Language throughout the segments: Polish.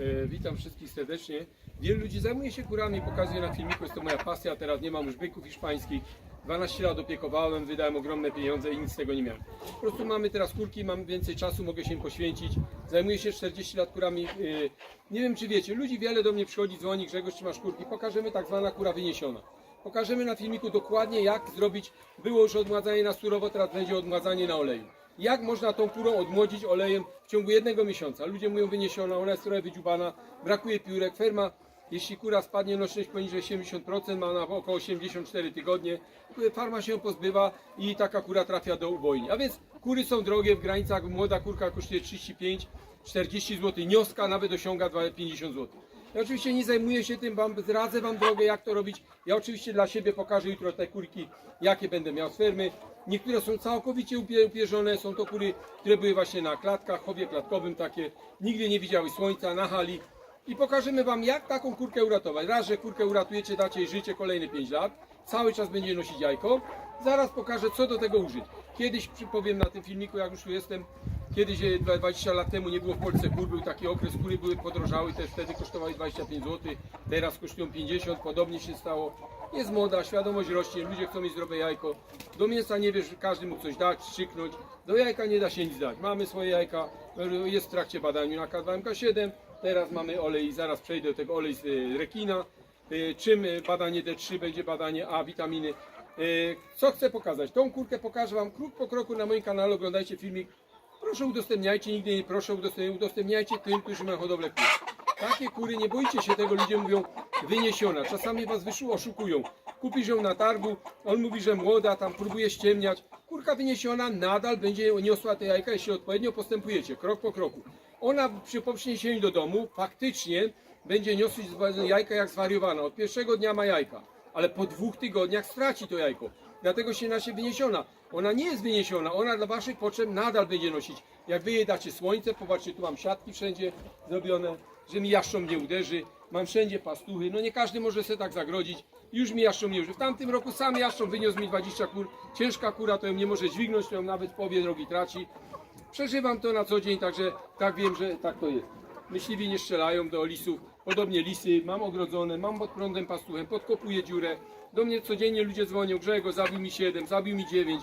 E, witam wszystkich serdecznie. Wielu ludzi zajmuje się kurami, pokazuję na filmiku, jest to moja pasja, teraz nie mam już byków hiszpańskich. 12 lat opiekowałem, wydałem ogromne pieniądze i nic z tego nie miałem. Po prostu mamy teraz kurki, mam więcej czasu, mogę się im poświęcić. Zajmuję się 40 lat kurami. E, nie wiem czy wiecie, ludzi wiele do mnie przychodzi, dzwoni, Grzegorz, czy masz kurki? Pokażemy tak zwana kura wyniesiona. Pokażemy na filmiku dokładnie jak zrobić, było już odmładzanie na surowo, teraz będzie odmładzanie na oleju. Jak można tą kurą odmłodzić olejem w ciągu jednego miesiąca? Ludzie mówią wyniesiona, ona jest trochę wydziubana, brakuje piórek. Ferma, jeśli kura spadnie nośność poniżej 70%, ma na około 84 tygodnie, farma się pozbywa i taka kura trafia do ubojni. A więc kury są drogie w granicach, młoda kurka kosztuje 35, 40 zł, nioska nawet osiąga 50 zł. Ja oczywiście nie zajmuję się tym, wam zdradzę wam drogę, jak to robić. Ja oczywiście dla siebie pokażę jutro te kurki, jakie będę miał z fermy. Niektóre są całkowicie upie- upierzone, są to kury, które były właśnie na klatkach, chowie klatkowym takie, nigdy nie widziały słońca, na hali. I pokażemy wam, jak taką kurkę uratować. Raz, że kurkę uratujecie, dacie jej życie kolejne 5 lat, cały czas będzie nosić jajko. Zaraz pokażę, co do tego użyć. Kiedyś przypowiem na tym filmiku, jak już tu jestem, Kiedyś e, dwa- 20 lat temu nie było w Polsce kur, był taki okres, kury były podrożały, też wtedy kosztowały 25 zł, teraz kosztują 50, podobnie się stało. Jest moda, świadomość rośnie, ludzie chcą mieć zdrowe jajko. Do mięsa nie wiesz, każdy mógł coś dać, strzyknąć. Do jajka nie da się nic dać. Mamy swoje jajka, e, jest w trakcie badania na K2MK7, teraz mamy olej, zaraz przejdę do tego olej z e, rekina. E, Czym e, badanie D3 będzie badanie A, witaminy. E, Co chcę pokazać? Tą kurkę pokażę Wam krok po kroku na moim kanale, oglądajcie filmik. Proszę udostępniajcie, nigdy nie proszę udostępniajcie, tym, którzy mają hodowlę kur. Takie kury, nie bójcie się tego, ludzie mówią wyniesiona. Czasami was wyszu oszukują. Kupisz ją na targu, on mówi, że młoda, tam próbuje ściemniać. Kurka wyniesiona nadal będzie niosła te jajka, jeśli odpowiednio postępujecie, krok po kroku. Ona przy po przyniesieniu do domu faktycznie będzie niosła jajka jak zwariowana. Od pierwszego dnia ma jajka, ale po dwóch tygodniach straci to jajko. Dlatego się nasie wyniesiona. Ona nie jest wyniesiona, ona dla waszych potrzeb nadal będzie nosić. Jak wy jej dacie słońce, popatrzcie, tu mam siatki wszędzie zrobione, że mi jaszczą nie uderzy. Mam wszędzie pastuchy, no nie każdy może sobie tak zagrodzić. Już mi jaszczą nie uderzy. W tamtym roku sam jaszczą wyniósł mi 20 kur. Ciężka kura to ją nie może dźwignąć, to ją nawet w połowie drogi traci. Przeżywam to na co dzień, także tak wiem, że tak to jest. Myśliwi nie strzelają do lisów, podobnie lisy, mam ogrodzone, mam pod prądem pastuchem, podkopuję dziurę. Do mnie codziennie ludzie dzwonią, Grzego, zabił mi 7, zabił mi 9.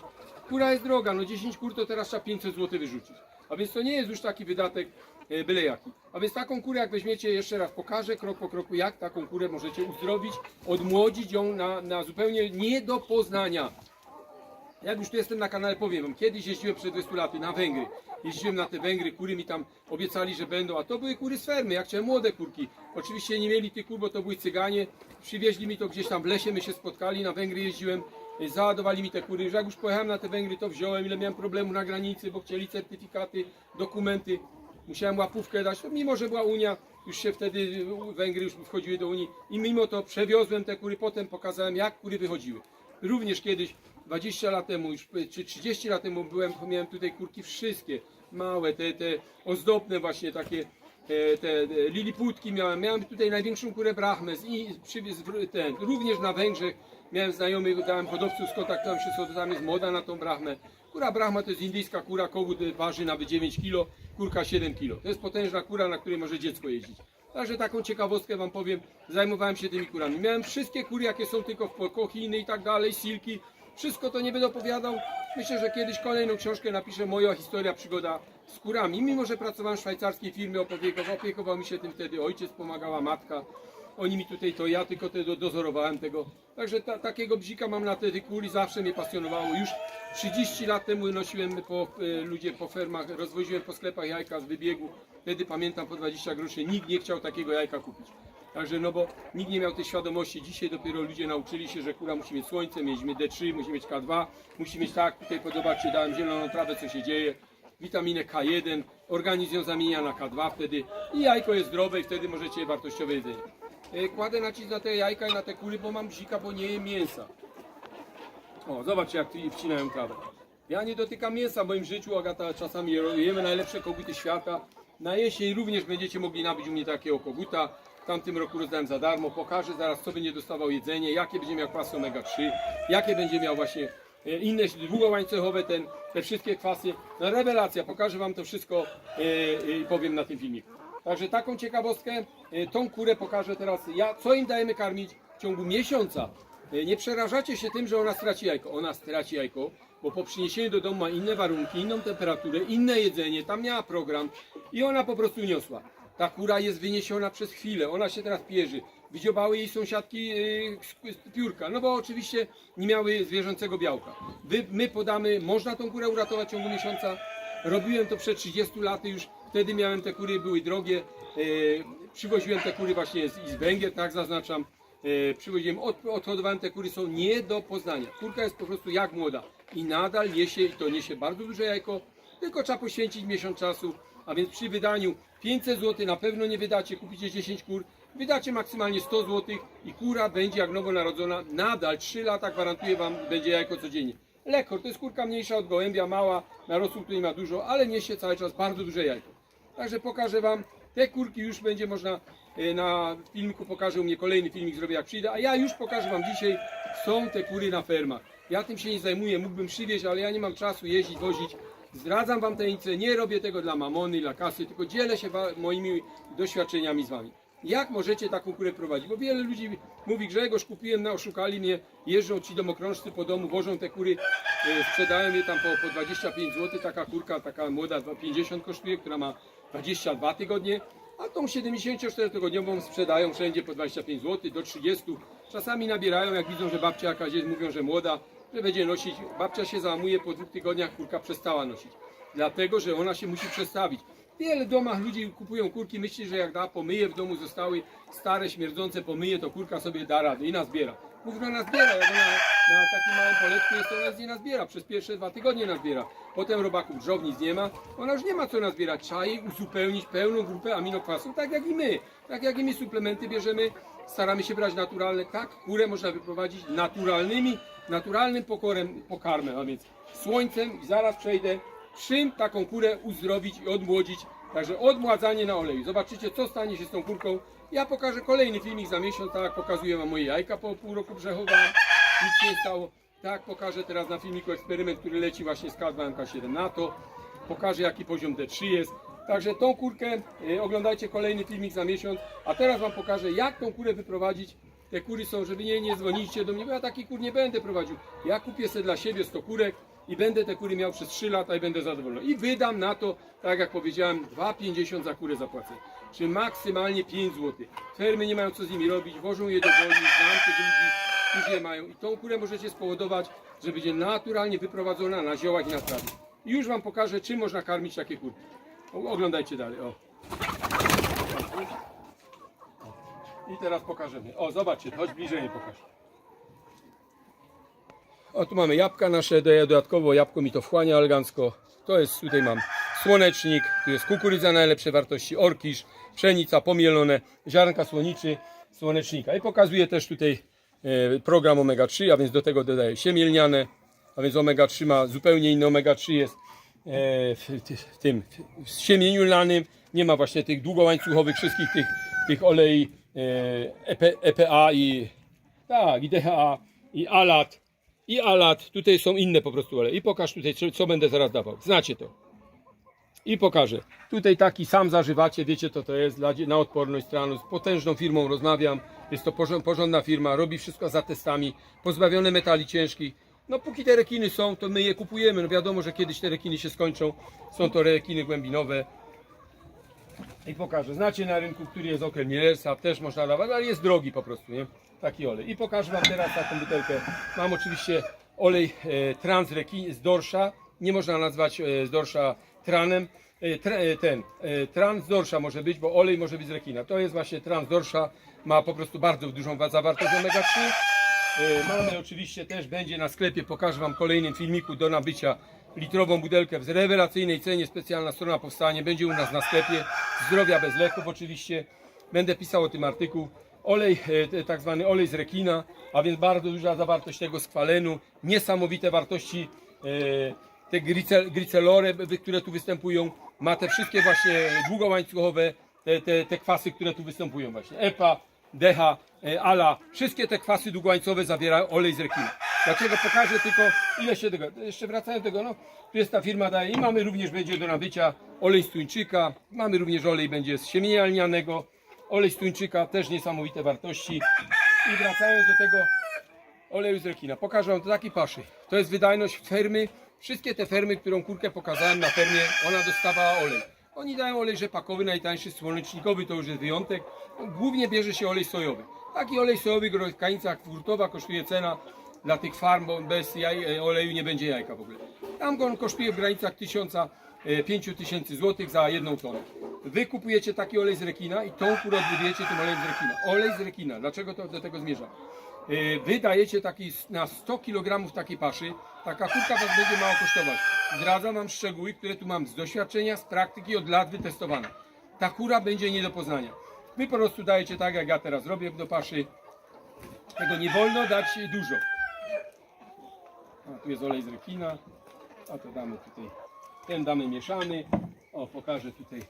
Kura jest droga, no 10 kur to teraz trzeba 500 zł wyrzucić. A więc to nie jest już taki wydatek e, byle jaki. A więc taką kurę jak weźmiecie, jeszcze raz pokażę krok po kroku, jak taką kurę możecie uzdrowić, odmłodzić ją na, na zupełnie nie do poznania. Jak już tu jestem na kanale, powiem kiedyś jeździłem przed 20 laty na Węgry. Jeździłem na te Węgry, kury mi tam obiecali, że będą, a to były kury z fermy, ja chciałem młode kurki. Oczywiście nie mieli tych kur, bo to były cyganie. Przywieźli mi to gdzieś tam w lesie, my się spotkali, na Węgry jeździłem, załadowali mi te kury. Jak już pojechałem na te Węgry, to wziąłem, ile miałem problemu na granicy, bo chcieli certyfikaty, dokumenty. Musiałem łapówkę dać, to mimo że była Unia, już się wtedy Węgry już wchodziły do Unii i mimo to przewiozłem te kury, potem pokazałem jak kury wychodziły. Również kiedyś 20 lat temu, już czy 30 lat temu byłem, miałem tutaj kurki wszystkie, małe, te, te ozdobne właśnie takie, e, te e, liliputki miałem, miałem tutaj największą kurę brachmę z, i przywiózł w- ten, również na Węgrzech, miałem znajomych, dałem hodowców, skontaktowałem się z hodowcami, jest moda na tą brachmę. Kura brachma to jest indyjska kura, kogut waży nawet 9 kg, kurka 7 kg. To jest potężna kura, na której może dziecko jeździć. Także taką ciekawostkę wam powiem, zajmowałem się tymi kurami. Miałem wszystkie kury, jakie są tylko w Pokochiny i tak dalej, silki. Wszystko to nie będę opowiadał. Myślę, że kiedyś kolejną książkę napiszę moja historia, przygoda z kurami. Mimo, że pracowałem w szwajcarskiej firmie, opiekował, opiekował mi się tym wtedy ojciec, pomagała matka. Oni mi tutaj to ja tylko te do, dozorowałem tego. Także ta, takiego bzika mam na te te kury, zawsze mnie pasjonowało. Już 30 lat temu nosiłem po, e, ludzie po fermach, rozwoziłem po sklepach jajka z wybiegu. Wtedy pamiętam po 20 groszy, nikt nie chciał takiego jajka kupić. Także no bo nikt nie miał tej świadomości. Dzisiaj dopiero ludzie nauczyli się, że kura musi mieć słońce, mieliśmy D3, musi mieć K2, musi mieć tak, tutaj zobaczcie, dałem zieloną trawę, co się dzieje. Witaminę K1, organizm ją zamienia na K2 wtedy i jajko jest zdrowe i wtedy możecie wartościowe jedzenie. E, Kładę nacisk na te jajka i na te kury, bo mam bzika, bo nie jem mięsa. O, zobaczcie jak wcinają trawę. Ja nie dotykam mięsa w moim życiu, Agata, czasami jemy najlepsze koguty świata. Na jesień również będziecie mogli nabyć u mnie takiego koguta. W tamtym roku rozdałem za darmo. Pokażę zaraz, co będzie dostawał jedzenie, jakie będzie miał kwasy omega-3, jakie będzie miał właśnie e, inne długołańcuchowe, ten, te wszystkie kwasy. No rewelacja, pokażę Wam to wszystko e, i powiem na tym filmiku. Także taką ciekawostkę, e, tą kurę pokażę teraz ja, co im dajemy karmić w ciągu miesiąca. E, Nie przerażacie się tym, że ona straci jajko. Ona straci jajko, bo po przyniesieniu do domu ma inne warunki, inną temperaturę, inne jedzenie, tam miała program i ona po prostu niosła. Ta kura jest wyniesiona przez chwilę, ona się teraz pierzy. Wydziobały jej sąsiadki yy, z- piórka, no bo oczywiście nie miały zwierzęcego białka. My podamy, można tą kurę uratować w ciągu miesiąca. Robiłem to przed 30 laty już, wtedy miałem te kury, były drogie. Yy, przywoziłem te kury właśnie z, z Węgier, tak zaznaczam. Yy, przywoziłem, od, odhodowałem te kury, są nie do poznania. Kurka jest po prostu jak młoda i nadal niesie, i to niesie bardzo duże jajko, tylko trzeba poświęcić miesiąc czasu, a więc przy wydaniu 500 zł na pewno nie wydacie, kupicie 10 kur, wydacie maksymalnie 100 zł i kura będzie jak nowonarodzona, nadal 3 lata gwarantuję Wam, będzie jajko codziennie. Lekor to jest kurka mniejsza od gołębia, mała, narosł tutaj ma dużo, ale niesie cały czas bardzo duże jajko. Także pokażę Wam, te kurki już będzie można e, na filmiku, pokażę u mnie kolejny filmik, zrobię jak przyjdę, a ja już pokażę Wam dzisiaj, są te kury na fermach. Ja tym się nie zajmuję, mógłbym przywieźć, ale ja nie mam czasu jeździć, wozić. Zdradzam Wam tajemnicę, nie robię tego dla mamony, dla kasy, tylko dzielę się moimi doświadczeniami z Wami. Jak możecie taką kurę prowadzić? Bo wiele ludzi mówi, Grzegorz, kupiłem, na oszukali mnie, jeżdżą ci domokrążcy po domu, wożą te kury, e, sprzedają je tam po, po 25 zł, taka kurka, taka młoda, 50 kosztuje, która ma 22 tygodnie, a tą 74-tygodniową sprzedają wszędzie po 25 zł, do 30. Czasami nabierają, jak widzą, że babcia jakaś jest, mówią, że młoda, że będzie nosić. Babcia się załamuje, po dwóch tygodniach kurka przestała nosić. Dlatego, że ona się musi przestawić. W wielu domach ludzie kupują kurki, myśli, że jak da pomyje w domu, zostały stare, śmierdzące, pomyje, to kurka sobie da radę i nazbiera. Gówno nazbiera, jak ona na takim małym poletku jest, to ona nic nie nazbiera. Przez pierwsze dwa tygodnie nazbiera. Potem robaków drzownic nie ma, ona już nie ma co nazbierać. Trzeba jej uzupełnić pełną grupę aminokwasów, tak jak i my. Tak jak i my suplementy bierzemy, staramy się brać naturalne. Tak, kurę można wyprowadzić naturalnymi, naturalnym pokorem, pokarmem, a więc słońcem i zaraz przejdę, czym taką kurę uzdrowić i odmłodzić. Także odmładzanie na oleju. Zobaczycie, co stanie się z tą kurką. Ja pokażę kolejny filmik za miesiąc, tak pokazuję wam moje jajka po pół roku przechowałem. Nic się nie stało. Tak pokażę teraz na filmiku eksperyment, który leci właśnie z K2MK7 na to. Pokażę jaki poziom D3 jest. Także tą kurkę y, oglądajcie kolejny filmik za miesiąc. A teraz wam pokażę jak tą kurę wyprowadzić. Te kury są, żeby nie, nie dzwonicie do mnie, bo ja takich kur nie będę prowadził. Ja kupię sobie dla siebie 100 kurek i będę te kury miał przez 3 lata i będę zadowolony. I wydam na to, tak jak powiedziałem, 2,50 za kurę zapłacę. Czy maksymalnie 5 zł. Fermy nie mają co z nimi robić, wożą je do woli, znam tych ludzi, którzy je mają. I tą kurę możecie spowodować, że będzie naturalnie wyprowadzona na ziołach i na trawie. I już Wam pokażę, czym można karmić takie kurki. Oglądajcie dalej. O. I teraz pokażemy. O, zobaczcie, chodź bliżej nie pokaż. O, tu mamy jabłka nasze, dodatkowo jabłko mi to wchłania elegancko. To jest, tutaj mam słonecznik, tu jest kukurydza najlepszej wartości, orkisz, pszenica pomielone, ziarnka słoniczy, słonecznika. I pokazuję też tutaj e, program omega 3, a więc do tego dodaję siemię lniane, a więc omega 3 ma zupełnie inny omega 3 jest e, w, ty- w tym w siemieniu lnanym, nie ma właśnie tych długołańcuchowych wszystkich tych, tych olei EPA i tak, i DHA, i alat, i alat. Tutaj są inne po prostu oleje. I pokaż tutaj, co, będę zaraz dawał. Znacie to. I pokażę. Tutaj taki sam zażywacie, wiecie co to jest, na odporność stranu. Z potężną firmą rozmawiam. Jest to porząd, porządna firma, robi wszystko za testami, pozbawione metali ciężkich. No póki te rekiny są, to my je kupujemy. No wiadomo, że kiedyś te rekiny się skończą. Są to rekiny głębinowe. I pokażę. Znacie na rynku, który jest okrem Mielersa, też można dawać, ale jest drogi po prostu, nie? Taki olej. I pokażę Wam teraz taką butelkę. Mam oczywiście olej e, transrekin z dorsza. Nie można nazwać e, z dorsza tranem. E, e, ten e, trans dorsza może być, bo olej może być z rekina. To jest właśnie trans dorsza. Ma po prostu bardzo dużą wa- zawartość omega 3. E, Mamy oczywiście też, będzie na sklepie, pokażę Wam w kolejnym filmiku do nabycia litrową butelkę w rewelacyjnej cenie, specjalna strona powstanie, będzie u nas na sklepie, zdrowia bez leków oczywiście, będę pisał o tym artykuł. Olej, e, tak zwany olej z rekina, a więc bardzo duża zawartość tego skwalenu, niesamowite wartości e, te grice, gricelory, b- które tu występują, ma te wszystkie właśnie długołańcuchowe, te, te, te kwasy, które tu występują właśnie, EPA, DH, e, ALA, wszystkie te kwasy długołańcowe zawierają olej z rekina. Dlaczego pokażę tylko ile się tego. Jeszcze wracając do tego, no tu jest ta firma daje i mamy również będzie do nabycia olej z tuńczyka, mamy również olej będzie z siemienia lnianego, olej z tuńczyka, też niesamowite wartości. I wracając do tego oleju z rekina. Pokażę Wam taki paszy. To jest wydajność fermy. Wszystkie te fermy, którą kurkę pokazałem na fermie, ona dostawała olej. Oni dają olej rzepakowy, najtańszy słonecznikowy, to już jest wyjątek. Głównie bierze się olej sojowy. Taki olej sojowy w granicach hurtowa kosztuje cena dla tych farm, bo bez jaj, e, oleju nie będzie jajka w ogóle. Tam on kosztuje w granicach 1000, e, 5000 zł za jedną tonę. Wy kupujecie taki olej z rekina i tą kurę odbudujecie tym olejem z rekina. Olej z rekina. Dlaczego to do tego zmierzam? Yy, Wy dajecie taki na 100 kg takiej paszy, taka kurka Was będzie mało kosztować. Zdradzam Wam szczegóły, które tu mam z doświadczenia, z praktyki od lat wytestowane. Ta kura będzie nie do poznania. Wy po prostu dajecie tak, jak ja teraz robię do paszy. Tego nie wolno dać dużo. A tu jest olej z rekina. A to damy tutaj. Ten damy mieszany. O, pokażę tutaj.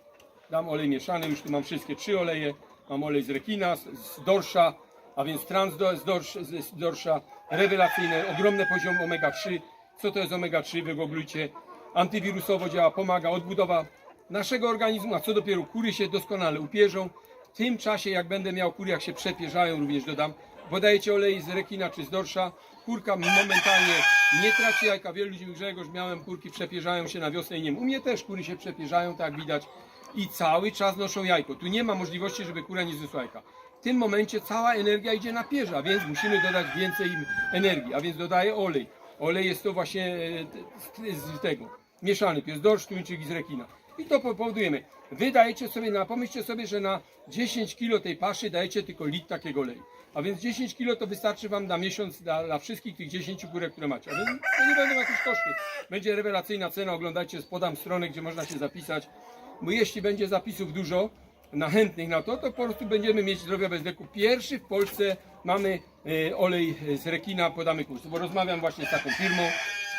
Dam olej mieszany, już tu mam wszystkie trzy oleje. Mam olej z rekina, z, z dorsza, a więc trans z, dorsz, z, z dorsza, rewelacyjny, ogromny poziom omega-3. Co to jest omega-3? Wygooglujcie. Antywirusowo działa, pomaga, odbudowa naszego organizmu, a co dopiero kury się doskonale upierzą. W tym czasie, jak będę miał kury, jak się przepierzają, również dodam, bo dajecie olej z rekina czy z dorsza, kurka momentalnie nie traci jajka. Wielu ludzi mówi, Grzegorz, miałem kurki, przepierzają się na wiosnę i nie. U mnie też kury się przepierzają, tak widać, i cały czas noszą jajko. Tu nie ma możliwości, żeby kura nie zniosła jajka. W tym momencie cała energia idzie na pierze, a więc musimy dodać więcej im energii, a więc dodaję olej. Olej jest to właśnie e, z tego, mieszany, to dorsz, tuńczyk i z rekina. I to po- powodujemy. Wy dajecie sobie, na, pomyślcie sobie, że na 10 kg tej paszy dajecie tylko litr takiego oleju. A więc 10 kg to wystarczy Wam na miesiąc dla, dla wszystkich tych 10 górek, które macie. A więc to nie będą jakieś koszty. Będzie rewelacyjna cena, oglądajcie, podam stronę, gdzie można się zapisać. Bo jeśli będzie zapisów dużo, na chętnych na to, to po prostu będziemy mieć zdrowia bez leku. Pierwszy w Polsce mamy e, olej z rekina, podamy kurs. Bo rozmawiam właśnie z taką firmą,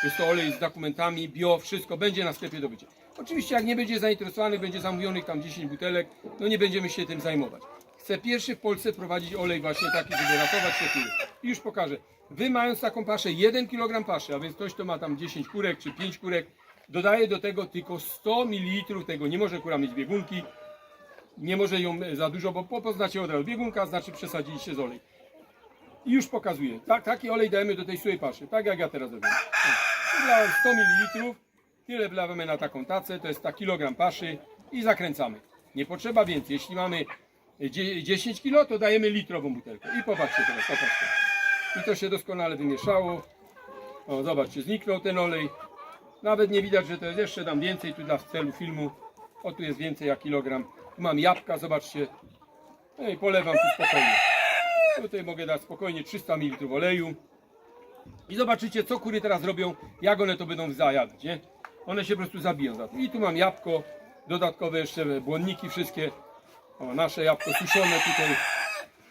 jest to olej z dokumentami, bio, wszystko będzie na sklepie do bycia. Oczywiście jak nie będzie zainteresowanych, będzie zamówionych tam 10 butelek, no nie będziemy się tym zajmować. Chcę pierwszy w Polsce prowadzić olej właśnie taki, żeby ratować te kury. I już pokażę. Wy mając taką paszę, 1 kg paszy, a więc ktoś, kto ma tam 10 kurek czy 5 kurek, dodaje do tego tylko 100 ml tego. Nie może kura mieć biegunki, nie może ją za dużo, bo po- poznacie od razu. Biegunka znaczy przesadziliście z olej. I już pokazuję. Tak, taki olej dajemy do tej suchej paszy, tak jak ja teraz robię. Wlałem 100 ml, tyle wlewamy na taką tacę, to jest ta kilogram paszy i zakręcamy. Nie potrzeba więcej. Jeśli mamy dzie- 10 kg, to dajemy litrową butelkę. I popatrzcie teraz, popatrzcie. I to się doskonale wymieszało. O, zobaczcie, zniknął ten olej. Nawet nie widać, że to jest jeszcze dam więcej tu dla celu filmu. O, tu jest więcej jak kilogram. Tu mam jabłka, zobaczcie. No i polewam tu spokojnie. Tutaj mogę dać spokojnie 300 ml oleju. I zobaczycie, co kury teraz robią, jak one to będą zajadać, nie? One się po prostu zabiją za to. I tu mam jabłko, dodatkowe jeszcze błonniki wszystkie. O, nasze jabłko suszone tutaj.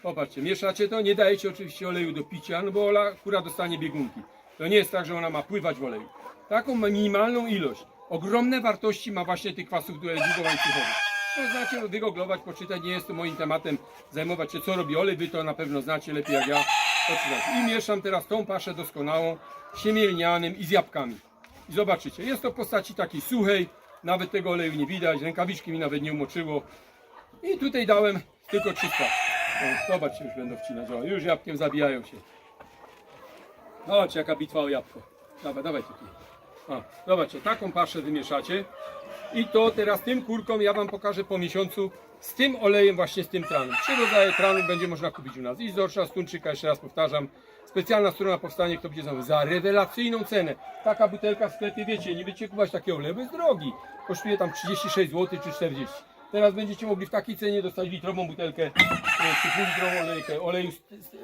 Popatrzcie, mieszacie to, nie dajecie oczywiście oleju do picia, no bo ola, kura dostanie biegunki. To nie jest tak, że ona ma pływać w oleju. Taką minimalną ilość. Ogromne wartości ma właśnie tych kwasów długołańcuchowych. To znacie, wygooglować, poczytać, nie jest to moim tematem zajmować się co robi olej, wy to na pewno znacie lepiej jak ja. I mieszam teraz tą paszę doskonałą, siemielnianym i z jabłkami. I zobaczycie, jest to w postaci takiej suchej, nawet tego oleju nie widać, rękawiczki mi nawet nie umoczyło. I tutaj dałem tylko 300. O, zobaczcie, już będą wcinać. O, już jabłkiem zabijają się. Zobacz jaka bitwa o jabłko. Dawaj, dawaj tutaj. O, zobaczcie, taką paszę wymieszacie. I to teraz tym kurkom ja Wam pokażę po miesiącu z tym olejem, właśnie z tym tranem. Trzy rodzaje tranu będzie można kupić u nas. I z dorsza, z tuńczyka, jeszcze raz powtarzam. Specjalna strona powstanie, kto będzie znał, za rewelacyjną cenę. Taka butelka w sklepie, wiecie, nie będziecie kupować takiego oleju, jest drogi. Kosztuje tam 36 zł czy 40. Teraz będziecie mogli w takiej cenie dostać litrową butelkę, e, czy półlitrową olejkę, oleju z,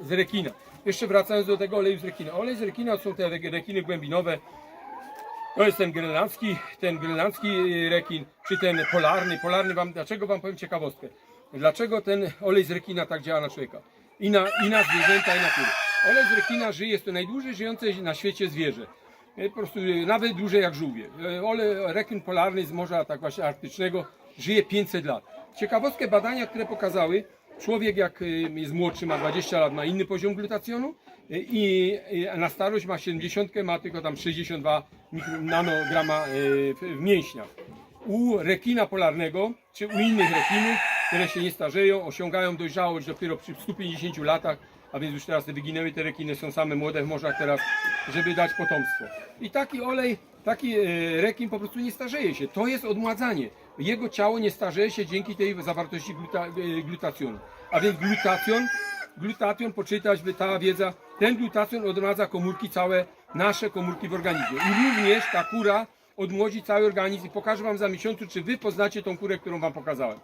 z, rekina. Jeszcze wracając do tego oleju z rekina. Olej z rekina są te re- rekiny głębinowe, to jest ten grenlandzki, ten grenlandzki y, rekin, czy ten polarny. Polarny wam, dlaczego wam powiem ciekawostkę? Dlaczego ten olej z rekina tak działa na człowieka? I na, i na zwierzęta, i na kury. Olej z rekina żyje, jest to najdłużej żyjące na świecie zwierzę. Y, Po prostu nawet dłużej jak żółwie. Olej, rekin polarny z morza tak właśnie arktycznego żyje 500 lat. Ciekawostkę badania, które pokazały, Człowiek jak y, jest młodszy, ma 20 lat, ma inny poziom glutacjonu y, i y, na starość ma 70, ma tylko tam 62 mikro- nanograma w, mięśniach. U rekina polarnego, czy u innych rekinów, które się nie starzeją, osiągają dojrzałość dopiero przy 150 latach, a więc już teraz te wyginęły te rekiny, są same młode w morzach teraz, żeby dać potomstwo. I taki olej, taki rekin po prostu nie starzeje się. To jest odmładzanie. Jego ciało nie starzeje się dzięki tej zawartości gluta, e, glutacjonu. A więc glutacjon, glutation, poczytać by ta wiedza, ten glutacjon odmładza komórki całe, nasze komórki w organizmie. I również ta kura odmłodzi cały organizm i pokażę Wam za miesiącu, czy Wy poznacie tą kurę, którą Wam pokazałem.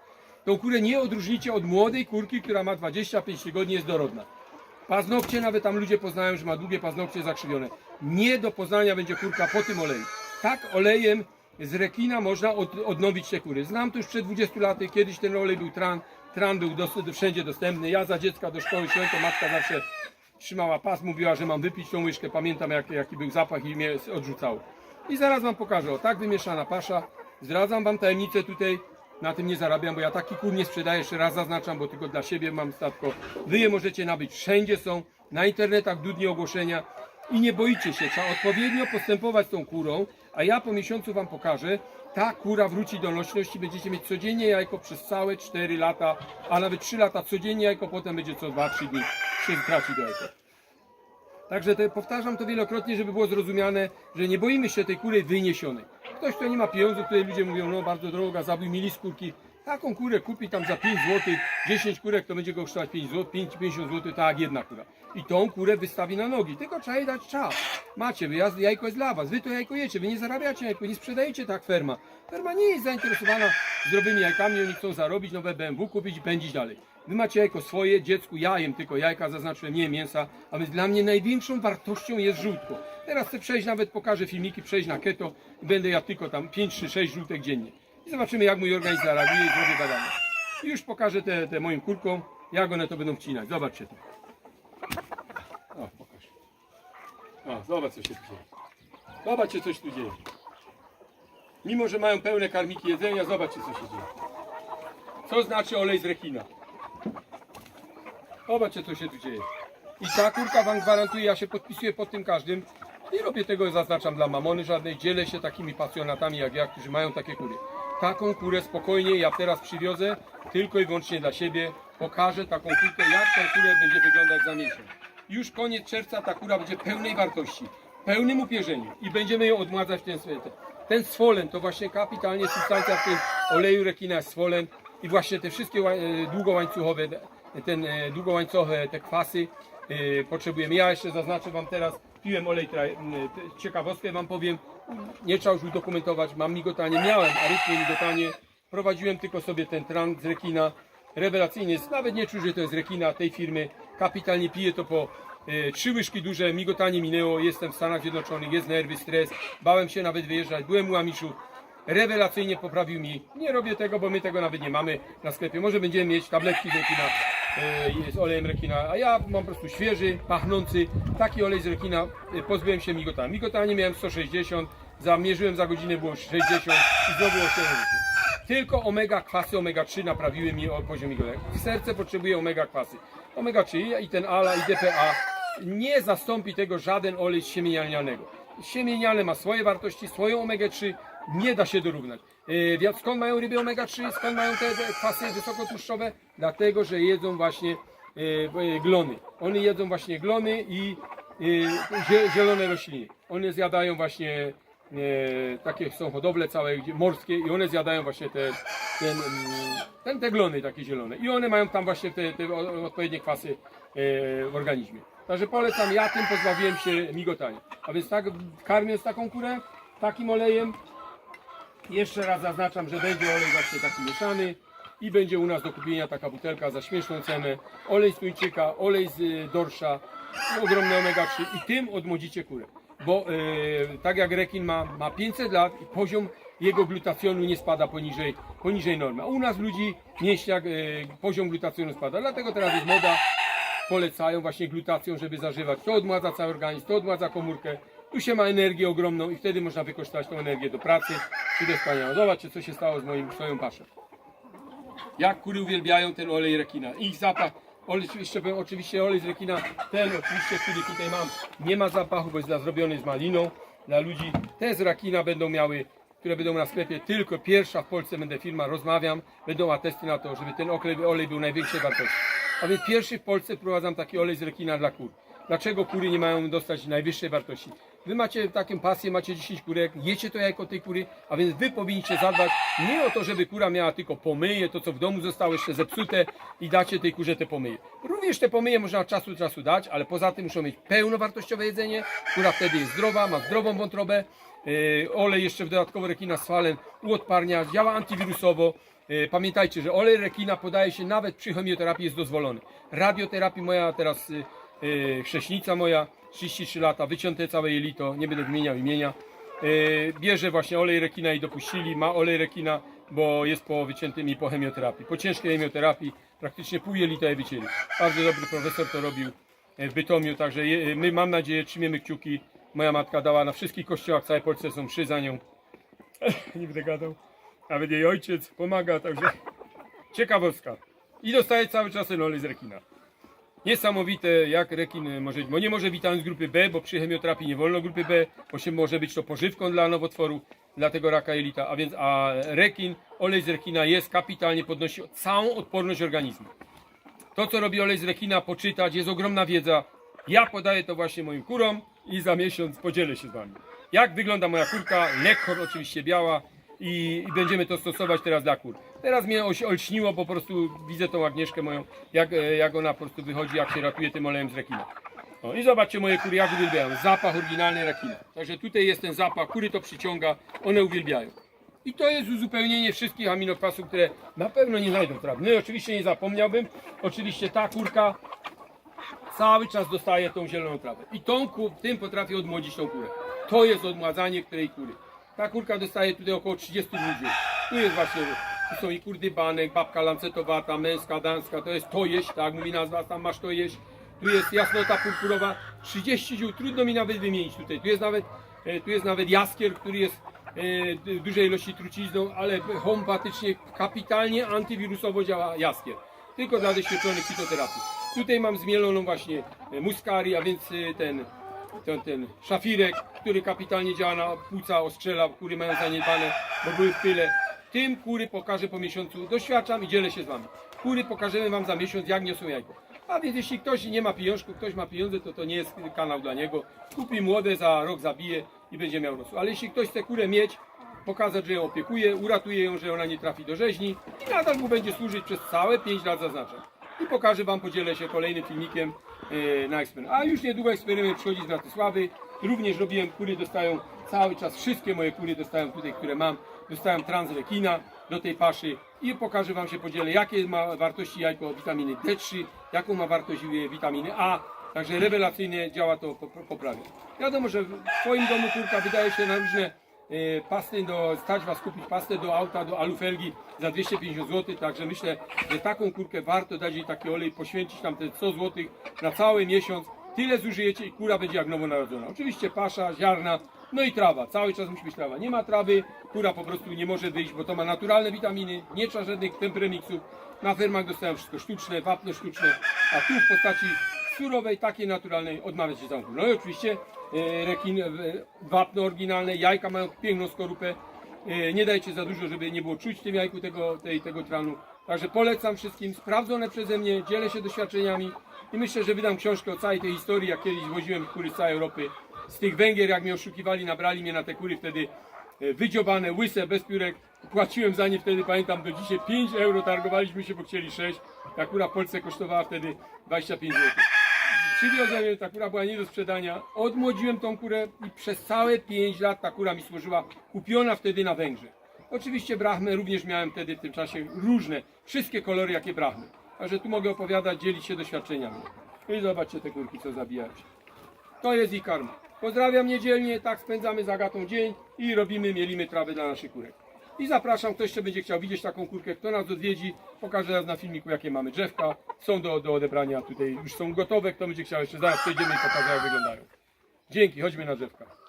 Tą kurę nie odróżnicie od młodej kurki, która ma 25 tygodni, jest dorodna. Paznokcie nawet tam ludzie poznają, że ma długie paznokcie zakrzywione. Nie do poznania będzie kurka po tym oleju. Tak olejem z rekina można od, odnowić te kury. Znam to już przed 20 laty, kiedyś ten olej był tran, tran był dos, wszędzie dostępny. Ja za dziecka do szkoły szłem, to matka zawsze trzymała pas, mówiła, że mam wypić tą łyżkę. Pamiętam jak, jaki był zapach i mnie odrzucało. I zaraz wam pokażę, o tak wymieszana pasza. Zdradzam wam tajemnicę tutaj, na tym nie zarabiam, bo ja taki kur nie sprzedaję, jeszcze raz zaznaczam, bo tylko dla siebie mam statko. Wy je możecie nabyć, wszędzie są, na internetach dudnie ogłoszenia i nie boicie się, trzeba odpowiednio postępować z tą kurą, a ja po miesiącu wam pokażę, ta kura wróci do nośności, będziecie mieć codziennie jajko przez całe 4 lata, a nawet 3 lata codziennie jajko, potem będzie co 2-3 dni się traci do jajka. Także te, powtarzam to wielokrotnie, żeby było zrozumiane, że nie boimy się tej kury wyniesionej. Ktoś, kto nie ma pieniędzy, tutaj ludzie mówią, no bardzo droga, zabój mieli skórki. Taką kurę kupi tam za 5 zł, 10 kurek to będzie go kosztować 5 zł, 5, 50 zł, tak jedna kura. I tą kurę wystawi na nogi, tylko trzeba jej dać czas. Macie, wyjazd, jajko jest dla was, wy to jajko jecie, wy nie zarabiacie jajko, nie sprzedajecie tak ferma. Ferma nie jest zainteresowana zdrowymi jajkami, oni chcą zarobić, nowe BMW kupić i pędzić dalej. Wy macie jajko swoje, dziecku ja jem tylko jajka, zaznaczyłem nie mięsa, a więc dla mnie największą wartością jest żółtko. Teraz chcę przejść, nawet pokażę filmiki, przejść na keto i będę ja tylko tam 5 czy 6 żółtek dziennie. I zobaczymy jak mój organizm zareaguje i zrobię badania. I już pokażę te, te moim kurkom, jak one to będą wcinać. Zobaczcie to. O, pokaż. O, zobacz co się tu dzieje. Zobaczcie coś tu dzieje. Mimo, że mają pełne karmiki jedzenia, zobaczcie co się dzieje. Co znaczy olej z rekina? Zobaczcie co się tu dzieje. I ta kurka wam gwarantuje, ja się podpisuję pod tym każdym. Nie robię tego, zaznaczam dla mamony żadnej, dzielę się takimi pasjonatami jak ja, którzy mają takie kury. Taką kurę spokojnie ja teraz przywiozę, tylko i wyłącznie dla siebie. Pokażę taką kurkę, jak ta kurę będzie wyglądać za miesiąc. Już koniec czerwca ta kura będzie pełnej wartości, pełnym upierzeniu i będziemy ją odmładzać w ten sweter. Ten swolen to właśnie kapitalnie substancja w tym oleju rekina swolen i właśnie te wszystkie e, długołańcuchowe, ten e, długołańcowe te kwasy e, potrzebujemy. Ja jeszcze zaznaczę Wam teraz, piłem olej, ciekawostkę Wam powiem, nie trzeba już udokumentować, mam migotanie, miałem arytmię migotanie, prowadziłem tylko sobie ten trant z rekina, rewelacyjny jest, nawet nie czuję, że to jest rekina tej firmy, kapitalnie piję to po e, trzy łyżki duże, migotanie minęło, jestem w Stanach Zjednoczonych, jest nerwy, stres, bałem się nawet wyjeżdżać, byłem u Amiszu, rewelacyjnie poprawił mi. Nie robię tego, bo my tego nawet nie mamy na sklepie. Może będziemy mieć tabletki z rekina, e, z olejem rekina, a ja mam po prostu świeży, pachnący, taki olej z rekina, e, pozbyłem się migotania. Migotanie miałem 160, zamierzyłem za godzinę było 60 i znowu 80. Tylko omega kwasy, omega 3 naprawiły mi poziom migotania. Serce potrzebuje omega kwasy. Omega 3 i ten ALA i DPA nie zastąpi tego żaden olej z siemienia lnianego. Siemieniane ma swoje wartości, swoją omega 3, nie da się dorównać. Więc skąd mają ryby omega 3, skąd mają te, kwasy wysokotłuszczowe? Dlatego, że jedzą właśnie yy, yy, glony. One jedzą właśnie glony i zie- zielone rośliny. One zjadają właśnie e, takie są hodowle całe morskie i one zjadają właśnie te, ten, mm, ten, te glony takie zielone. I one mają tam właśnie te, te odpowiednie kwasy e, w organizmie. Także polecam, ja tym pozbawiłem się migotania. A więc tak, karmiąc taką kurę, takim olejem, jeszcze raz zaznaczam, że będzie olej właśnie taki mieszany i będzie u nas do kupienia taka butelka za śmieszną cenę. Olej z tuńczyka, olej z y, dorsza, ogromne omega 3 i tym odmłodzicie kurę. Bo y, tak jak rekin ma, ma 500 lat i poziom jego glutacjonu nie spada poniżej, poniżej normy. A u nas ludzi mięśniak y, poziom glutacjonu spada. Dlatego teraz jest moda polecają właśnie glutacją, żeby zażywać. To odmładza cały organizm, to odmładza komórkę. Tu się ma energię ogromną i wtedy można wykorzystać tą energię do pracy czy do spania. Zobaczcie, co się stało z moim swoją paszem. Jak kury uwielbiają ten olej rekina. Ich zapach, olej, jeszcze powiem, oczywiście olej z rekina, ten oczywiście, który tutaj mam, nie ma zapachu, bo jest zrobiony z maliną dla ludzi. Te z rekina będą miały, które będą na sklepie, tylko pierwsza w Polsce będę firma, rozmawiam, będą atesty na to, żeby ten olej, olej był największej wartości. A więc pierwszy w Polsce wprowadzam taki olej z rekina dla kur. Dlaczego kury nie mają dostać najwyższej wartości? Wy macie taką pasję, macie 10 kurek, jecie to jajko tej kury, a więc wy powinniście zadbać nie o to, żeby kura miała tylko pomyje, to co w domu zostało jeszcze zepsute i dacie tej kurze te pomyje. Również te pomyje można od czasu do czasu dać, ale poza tym muszą mieć pełnowartościowe jedzenie, kura wtedy jest zdrowa, ma zdrową wątrobę, Yy, olej jeszcze w dodatkowo rekina z falen uodparnia, działa antywirusowo. Yy, Pamiętajcie, że olej rekina podaje się nawet przy chemioterapii jest dozwolony. Radioterapii moja teraz yy, yy, chrześnica moja, 33 lata, wycięte całe jelito, nie będę wymieniał imienia. Yy, bierze właśnie olej rekina i dopuścili, ma olej rekina, bo jest po wyciętym i po chemioterapii. Po ciężkiej chemioterapii praktycznie pół jelita je wycięli. Bardzo dobry profesor to robił e, w Bytomiu, także my mam nadzieję, trzymiemy kciuki. Moja matka dała na wszystkich kościołach w całej Polsce są mszy za nią. Nie będę gadał. Nawet jej ojciec pomaga, także ciekawostka. I dostaje cały czas olej z rekina. Niesamowite jak rekin może bo nie może witamin z grupy B, bo przy chemioterapii nie wolno grupy B, bo się może być to pożywką dla nowotworu, dla tego raka jelita, a więc a rekin, olej z rekina jest kapitalnie podnosi całą odporność organizmu. To, co robi olej z rekina, poczytać, jest ogromna wiedza. Ja podaję to właśnie moim kurom i za miesiąc podzielę się z wami. Jak wygląda moja kurka? Leghorn oczywiście biała i, i będziemy to stosować teraz dla kur. Teraz mnie oś- olśniło, po prostu widzę tą Agnieszkę moją, jak, e, jak ona po prostu wychodzi, jak się ratuje tym olejem z rekina. O, I zobaczcie moje kury, jak uwielbiają. Zapach oryginalny rekina. Także tutaj jest ten zapach, kury to przyciąga, one uwielbiają. I to jest uzupełnienie wszystkich aminokwasów, które na pewno nie znajdą trawy. No i oczywiście nie zapomniałbym, oczywiście ta kurka cały czas dostaje tą zieloną trawę. I tą, tym potrafię odmłodzić tą kurę. To jest odmładzanie której kury. Ta kurka dostaje tutaj około 30 ludzi. Tu jest właśnie, tu są i kurdy banek, babka lancetowata, męska, damska, to jest to jeść, tak mówi nazwa, tam masz to jeść. Tu jest jasnota purpurowa, 30 ziół, trudno mi nawet wymienić tutaj. Tu jest nawet, e, tu jest nawet jaskier, który jest e, w dużej ilości trucizną, ale homeopatycznie, kapitalnie antywirusowo działa jaskier. Tylko dla doświadczonych fitoterapii. Tutaj mam zmieloną właśnie e, muskari, a więc ten, ten, ten szafirek, który kapitalnie działa na płuca, ostrzela, kury mają zaniedbane, bo były w tyle. Tym kury pokażę po miesiącu, doświadczam i dzielę się z wami. Kury pokażemy wam za miesiąc, jak niosą jajko. A więc jeśli ktoś nie ma pieniążków, ktoś ma pieniądze, to to nie jest kanał dla niego. Kupi młode, za rok zabije i będzie miał rosło. Ale jeśli ktoś chce kurę mieć, pokazać, że ją opiekuje, uratuje ją, że ona nie trafi do rzeźni i nadal mu będzie służyć przez całe 5 lat zaznaczam. I pokażę Wam, podzielę się kolejnym filmikiem e, na eksperyment. A już niedługo eksperyment przychodzi z Bratysławy. Również robiłem kury, dostają cały czas, wszystkie moje kury dostają tutaj, które mam. Dostałem transrekina do tej paszy i pokażę Wam się, podzielę, jakie ma wartości jajko witaminy D3, jaką ma wartość witaminy A. Także rewelacyjnie działa to, po- po- poprawia. Wiadomo, że w Twoim domu kurka wydaje się na różne e, pasty do, stać Was kupić pastę do auta, do alufelgi za 250 zł, także myślę, że taką kurkę warto dać jej taki olej, poświęcić tam te 100 zł na cały miesiąc, tyle zużyjecie i kura będzie jak nowonarodzona. Oczywiście pasza, ziarna, no i trawa, cały czas musi być trawa. Nie ma trawy, kura po prostu nie może wyjść, bo to ma naturalne witaminy, nie trzeba żadnych tempremixów. Na fermach dostałem wszystko sztuczne, wapno sztuczne, a tu w postaci surowej, takiej naturalnej odmawiać się zamku. No i oczywiście e, rekin, e, wapno oryginalne, jajka mają piękną skorupę. E, nie dajcie za dużo, żeby nie było czuć w tym jajku tego, tej, tego tranu. Także polecam wszystkim, sprawdzone przeze mnie, dzielę się doświadczeniami i myślę, że wydam książkę o całej tej historii, jak kiedyś woziłem kury z całej Europy. Z tych Węgier, jak mnie oszukiwali, nabrali mnie na te kury wtedy e, wydziobane, łyse, bez piórek. Płaciłem za nie wtedy, pamiętam, do dzisiaj 5 euro, targowaliśmy się, bo chcieli 6. Ta kura w Polsce kosztowała wtedy 25 zł. Przywiozłem ją, ta kura była nie do sprzedania. Odmłodziłem tą kurę i przez całe 5 lat ta kura mi służyła, kupiona wtedy na Węgrzech. Oczywiście brachmy również miałem wtedy w tym czasie różne, wszystkie kolory jakie brachmy. Także tu mogę opowiadać, dzielić się doświadczeniami. No i zobaczcie te kurki, co zabijają się. To jest ich karma. Pozdrawiam niedzielnie, tak spędzamy z dzień i robimy, mielimy trawę dla naszych kurek. I zapraszam, ktoś jeszcze będzie chciał widzieć taką kurkę, kto nas odwiedzi, pokażę raz na filmiku jakie mamy drzewka, są do, do odebrania tutaj, już są gotowe, kto będzie chciał jeszcze zaraz przejdziemy i pokażę jak wyglądają. Dzięki, chodźmy na drzewka.